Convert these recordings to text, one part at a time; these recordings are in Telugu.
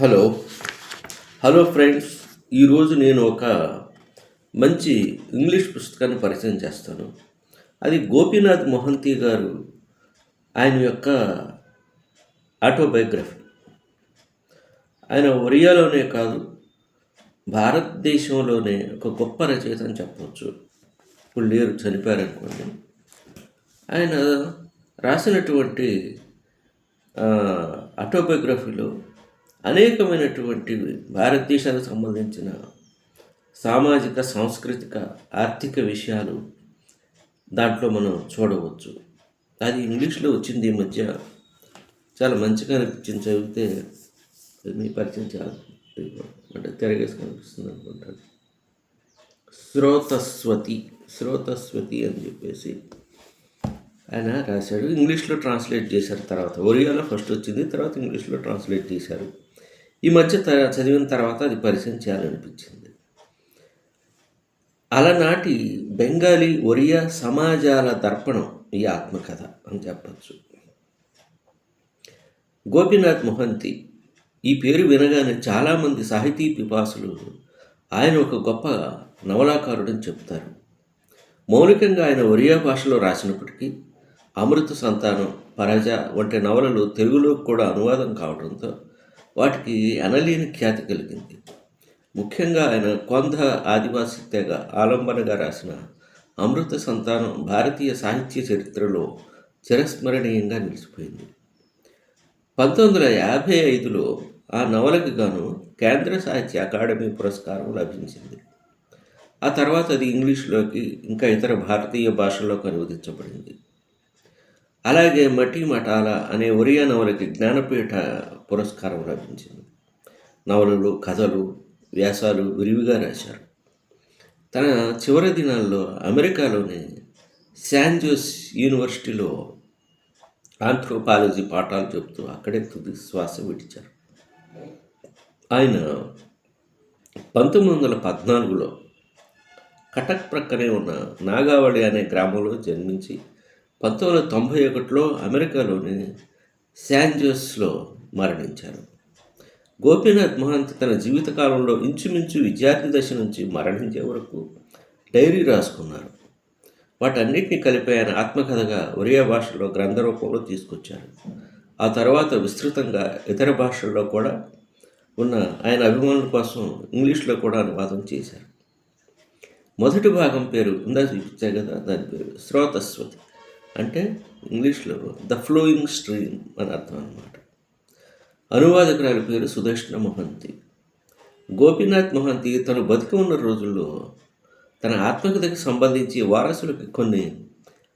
హలో. హలో ఫ్రెండ్స్ ఈరోజు నేను ఒక మంచి ఇంగ్లీష్ పుస్తకాన్ని పరిచయం చేస్తాను. అది గోపీనాథ్ మొహంతి గారు ఆయన యొక్క ఆటోబయోగ్రఫీ. ఆయన ఒరియాలోనే కాదు భారతదేశంలోనే ఒక గొప్ప రచయిత అని చెప్పవచ్చు ఇప్పుడు లేరు చనిపోయారు అనుకోండి ఆయన రాసినటువంటి ఆటోబయోగ్రఫీలో అనేకమైనటువంటి భారతదేశానికి సంబంధించిన సామాజిక సాంస్కృతిక ఆర్థిక విషయాలు దాంట్లో మనం చూడవచ్చు. అది ఇంగ్లీష్లో వచ్చింది ఈ మధ్య. చాలా మంచిగా అనిపించింది. చదివితే మీ పరిచయం చాలా. అంటే తిరగేసి కనిపిస్తుంది అనుకుంటాను శ్రోతస్వతి శ్రోతస్వతి అని చెప్పేసి ఆయన రాశాడు. ఇంగ్లీష్లో ట్రాన్స్లేట్ చేశారు తర్వాత. ఒరియాలో ఫస్ట్ వచ్చింది తర్వాత ఇంగ్లీష్లో ట్రాన్స్లేట్ చేశారు. ఈ మధ్య త చదివిన తర్వాత అది పరిచయం చేయాలనిపించింది. అలనాటి బెంగాలీ ఒరియా సమాజాల దర్పణం ఈ ఆత్మకథ అని చెప్పచ్చు. గోపీనాథ్ మొహంతి ఈ పేరు వినగానే చాలామంది సాహితీ పిపాసులు ఆయన ఒక గొప్ప నవలాకారుడని చెప్తారు. మౌలికంగా ఆయన ఒరియా భాషలో రాసినప్పటికీ అమృత సంతానం పరజ వంటి నవలలు తెలుగులోకి కూడా అనువాదం కావడంతో వాటికి అనలేని ఖ్యాతి కలిగింది. ముఖ్యంగా ఆయన కొంద ఆదివాసి తెగ ఆలంబనగా రాసిన అమృత సంతానం భారతీయ సాహిత్య చరిత్రలో చిరస్మరణీయంగా నిలిచిపోయింది. పంతొమ్మిది వందల యాభై ఐదులో ఆ నవలకు గాను కేంద్ర సాహిత్య అకాడమీ పురస్కారం లభించింది. ఆ తర్వాత అది ఇంగ్లీష్లోకి ఇంకా ఇతర భారతీయ భాషల్లోకి అనువదించబడింది. అలాగే మటి మటాల అనే ఒరియా నవలకి జ్ఞానపీఠ పురస్కారం లభించింది. నవలలు కథలు వ్యాసాలు విరివిగా రాశారు. తన చివరి దినాల్లో అమెరికాలోని శాన్ జోస్ యూనివర్సిటీలో ఆంథ్రోపాలజీ పాఠాలు చెబుతూ అక్కడే తుది శ్వాస విడిచారు. ఆయన పంతొమ్మిది వందల పద్నాలుగులో కటక్ ప్రక్కనే ఉన్న నాగావళి అనే గ్రామంలో జన్మించి పంతొమ్మిది వందల తొంభై ఒకటిలో అమెరికాలోని శాన్జోస్లో మరణించారు. గోపీనాథ్ మహంత్ తన జీవితకాలంలో ఇంచుమించు విద్యార్థి దశ నుంచి మరణించే వరకు డైరీ రాసుకున్నారు. వాటన్నిటిని కలిపి ఆయన ఆత్మకథగా ఒరియా భాషలో గ్రంథ రూపంలో తీసుకొచ్చారు. ఆ తర్వాత విస్తృతంగా ఇతర భాషల్లో కూడా ఉన్న ఆయన అభిమానుల కోసం ఇంగ్లీష్లో కూడా అనువాదం చేశారు. మొదటి భాగం పేరు ఇందా చూపించే కదా దాని పేరు శ్రోతస్వతి. అంటే ఇంగ్లీష్లో ద ఫ్లోయింగ్ స్ట్రీమ్ అని అర్థం అనమాట అనువాదకురాలి పేరు సుదర్శన మొహంతి. గోపీనాథ్ మొహంతి తను బతికి ఉన్న రోజుల్లో తన ఆత్మకథకు సంబంధించి వారసులకి కొన్ని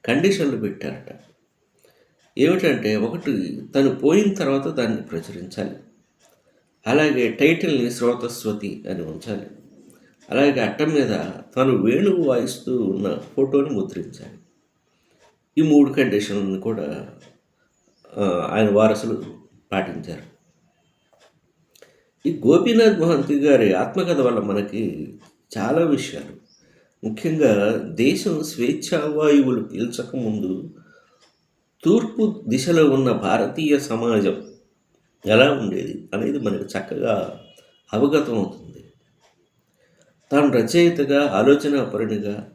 కండిషన్లు పెట్టారట. ఏమిటంటే ఒకటి తను పోయిన తర్వాత దాన్ని ప్రచురించాలి. అలాగే టైటిల్ని శ్రోతస్వతి అని ఉంచాలి. అలాగే అట్టం మీద తను వేణువు వాయిస్తూ ఉన్న ఫోటోని ముద్రించాలి. ఈ మూడు కండిషన్లను కూడా ఆయన వారసులు పాటించారు. ఈ గోపీనాథ్ మహంతి గారి ఆత్మకథ వల్ల మనకి చాలా విషయాలు. ముఖ్యంగా దేశం స్వేచ్ఛావాయువులు పీల్చకముందు తూర్పు దిశలో ఉన్న భారతీయ సమాజం ఎలా ఉండేది అనేది మనకు చక్కగా అవగతం అవుతుంది. తాను రచయితగా ఆలోచనాపరునిగా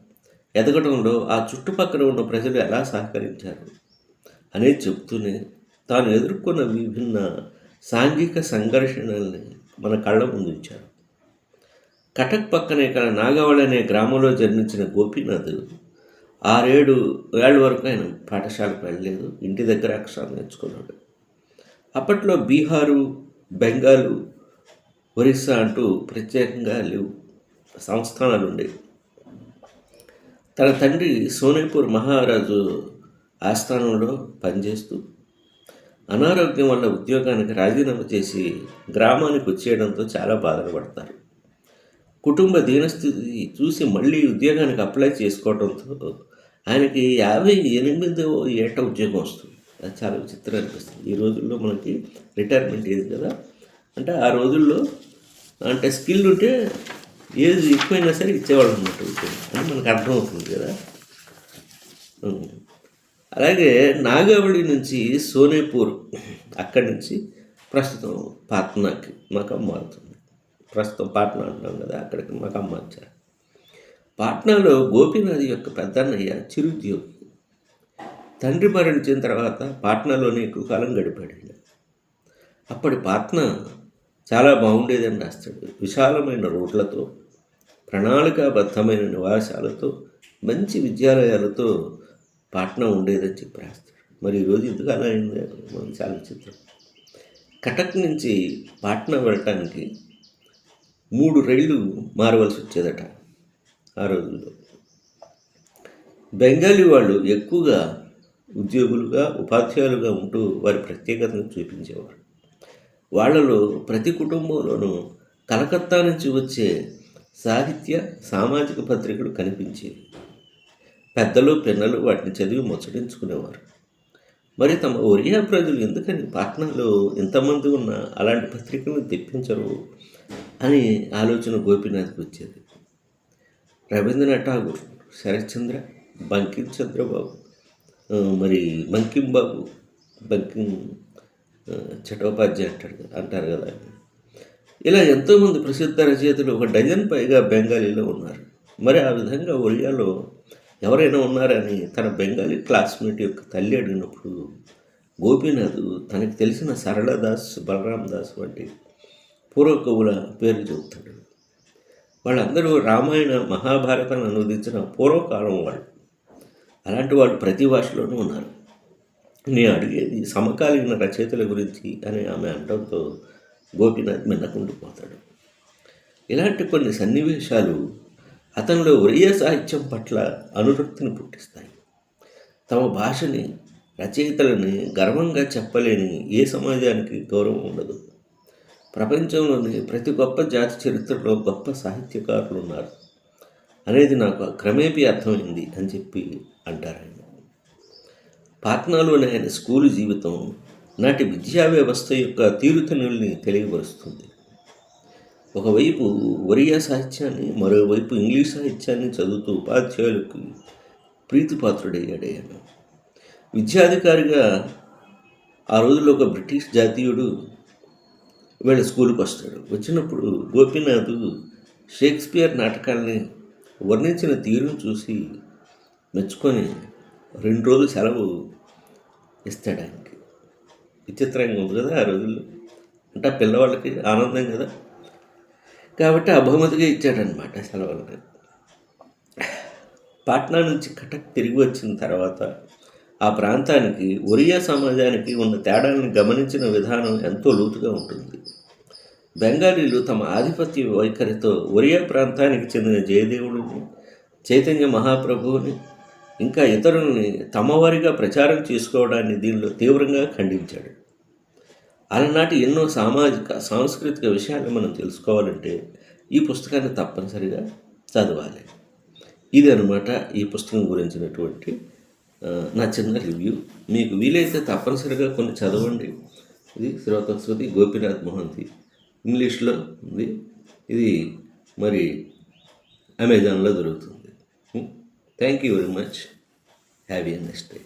ఎదగడంలో ఆ చుట్టుపక్కల ఉన్న ప్రజలు ఎలా సహకరించారు అనేది చెప్తూనే తాను ఎదుర్కొన్న విభిన్న సాంఘిక సంఘర్షణల్ని మన కళ్ళ ముందుంచారు కటక్ పక్కనే కల నాగవళి అనే గ్రామంలో జన్మించిన గోపీనాథ్ ఆరేడు ఏళ్ళ వరకు ఆయన పాఠశాలకు వెళ్ళలేదు ఇంటి దగ్గర అక్షరాలు నేర్చుకున్నాడు. అప్పట్లో బీహారు బెంగాలు ఒరిస్సా అంటూ ప్రత్యేకంగా లేవు సంస్థానాలు ఉండేవి. తన తండ్రి సోనేపూర్ మహారాజు ఆస్థానంలో పనిచేస్తూ అనారోగ్యం వల్ల ఉద్యోగానికి రాజీనామా చేసి గ్రామానికి వచ్చేయడంతో చాలా బాధలు పడతారు కుటుంబ దీనస్థితి చూసి మళ్ళీ ఉద్యోగానికి అప్లై చేసుకోవడంతో ఆయనకి యాభై ఎనిమిదో ఏట ఉద్యోగం వస్తుంది. అది చాలా విచిత్రం అనిపిస్తుంది. ఈ రోజుల్లో మనకి రిటైర్మెంట్ ఏది కదా. అంటే ఆ రోజుల్లో అంటే స్కిల్ ఉంటే ఏది ఎక్కువైనా సరే ఇచ్చేవాళ్ళు అన్నట్టు ఉద్యోగం. అని మనకు అర్థమవుతుంది కదా. అలాగే నాగావళి నుంచి సోనేపూర్ అక్కడి నుంచి ప్రస్తుతం పాట్నాకి మకం మారుతుంది. ప్రస్తుతం పాట్నా అంటాం కదా అక్కడికి మకం మార్చారు పాట్నాలో గోపీనాథ్ యొక్క పెద్దన్నయ్య చిరుద్యోగి. తండ్రి మరణించిన తర్వాత పాట్నాలోనే ఎక్కువ కాలం గడిపాడు అప్పటి పాట్నా చాలా బాగుండేదని రాస్తాడు. విశాలమైన రోడ్లతో ప్రణాళికాబద్ధమైన నివాసాలతో మంచి విద్యాలయాలతో పాట్నా ఉండేదని చెప్పి రాస్తాడు. మరి ఈరోజు ఎందుకు అలా అయింది? మనం చాలా చిత్రం కటక్ నుంచి పాట్నా వెళ్ళటానికి మూడు రైళ్ళు మారవలసి వచ్చేదట ఆ రోజుల్లో. బెంగాలీ వాళ్ళు ఎక్కువగా ఉద్యోగులుగా ఉపాధ్యాయులుగా ఉంటూ వారి ప్రత్యేకతను చూపించేవారు. వాళ్ళలో ప్రతి కుటుంబంలోనూ కలకత్తా నుంచి వచ్చే సాహిత్య సామాజిక పత్రికలు కనిపించేవి. పెద్దలు పిన్నలు వాటిని చదివి ముచ్చటించుకునేవారు. మరి తమ ఒరియా ప్రజలు ఎందుకని పాట్నాలో ఇంతమంది ఉన్న అలాంటి పత్రికలను తెప్పించరు అని ఆలోచన గోపీనాథ్కి వచ్చేది. రవీంద్రనాథ్ ఠాగూర్ శరత్చంద్ర బంకిం చంద్రబాబు మరి బంకిం బాబు బంకిం చటోపాధ్యాయ అంటాడు అంటారు కదా ఇలా ఎంతోమంది ప్రసిద్ధ రచయితలు ఒక డజన్ పైగా బెంగాలీలో ఉన్నారు. మరి ఆ విధంగా ఒరియాలో ఎవరైనా ఉన్నారని తన బెంగాలీ క్లాస్మేట్ యొక్క తల్లి అడిగినప్పుడు గోపీనాథ్ తనకు తెలిసిన సరళదాస్ బలరాం దాస్ వంటి పూర్వ కవుల పేర్లు చెబుతాడు. వాళ్ళందరూ రామాయణ మహాభారతాన్ని అనువదించిన పూర్వకాలం వాళ్ళు. అలాంటి వాళ్ళు ప్రతి భాషలోనూ ఉన్నారు. నేను అడిగేది సమకాలీన రచయితల గురించి అని ఆమె అనడంతో గోపీనాథ్ మిన్నకుండిపోతాడు ఇలాంటి కొన్ని సన్నివేశాలు అతనిలో ఒరియా సాహిత్యం పట్ల అనురక్తిని పుట్టిస్తాయి. తమ భాషని రచయితలని గర్వంగా చెప్పలేని ఏ సమాజానికి గౌరవం ఉండదు. ప్రపంచంలోని ప్రతి గొప్ప జాతి చరిత్రలో గొప్ప సాహిత్యకారులు ఉన్నారు. అనేది నాకు క్రమేపీ అర్థమైంది అని చెప్పి అంటారు ఆయన. పాట్నాలోని ఆయన స్కూలు జీవితం నాటి విద్యా వ్యవస్థ యొక్క తీరుతనుల్ని తెలియపరుస్తుంది. ఒకవైపు ఒరియా సాహిత్యాన్ని మరోవైపు ఇంగ్లీష్ సాహిత్యాన్ని చదువుతూ ఉపాధ్యాయులకు ప్రీతిపాత్రుడయ్యాడు ఆయన. విద్యాధికారిగా ఆ రోజుల్లో ఒక బ్రిటిష్ జాతీయుడు వీళ్ళ స్కూల్కి వస్తాడు. వచ్చినప్పుడు గోపీనాథ్ షేక్స్పియర్ నాటకాల్ని వర్ణించిన తీరును చూసి మెచ్చుకొని రెండు రోజులు సెలవు ఇస్తాడు ఆయనకి విచిత్రంగా ఉంది కదా ఆ రోజుల్లో. అంటే ఆ పిల్లవాళ్ళకి ఆనందం కదా? కాబట్టి ఆ బహుమతిగా ఇచ్చాడనమాట సెలవులని పాట్నా నుంచి కటక్ తిరిగి వచ్చిన తర్వాత ఆ ప్రాంతానికి ఒరియా సమాజానికి ఉన్న తేడాలను గమనించిన విధానం ఎంతో లోతుగా ఉంటుంది. బెంగాలీలు తమ ఆధిపత్య వైఖరితో ఒరియా ప్రాంతానికి చెందిన జయదేవుడిని చైతన్య మహాప్రభువుని ఇంకా ఇతరులని తమవారిగా ప్రచారం చేసుకోవడాన్ని దీనిలో తీవ్రంగా ఖండించాడు. అలనాటి ఎన్నో సామాజిక సాంస్కృతిక విషయాలు మనం తెలుసుకోవాలంటే ఈ పుస్తకాన్ని తప్పనిసరిగా చదవాలి. ఇది అనమాట ఈ పుస్తకం గురించినటువంటి నా చిన్న రివ్యూ మీకు వీలైతే తప్పనిసరిగా కొన్ని చదవండి. ఇది శ్రోతస్వతి గోపీనాథ్ మోహంతి ఇంగ్లీష్లో ఉంది. ఇది మరి అమెజాన్లో దొరుకుతుంది. Thank you very much have a next day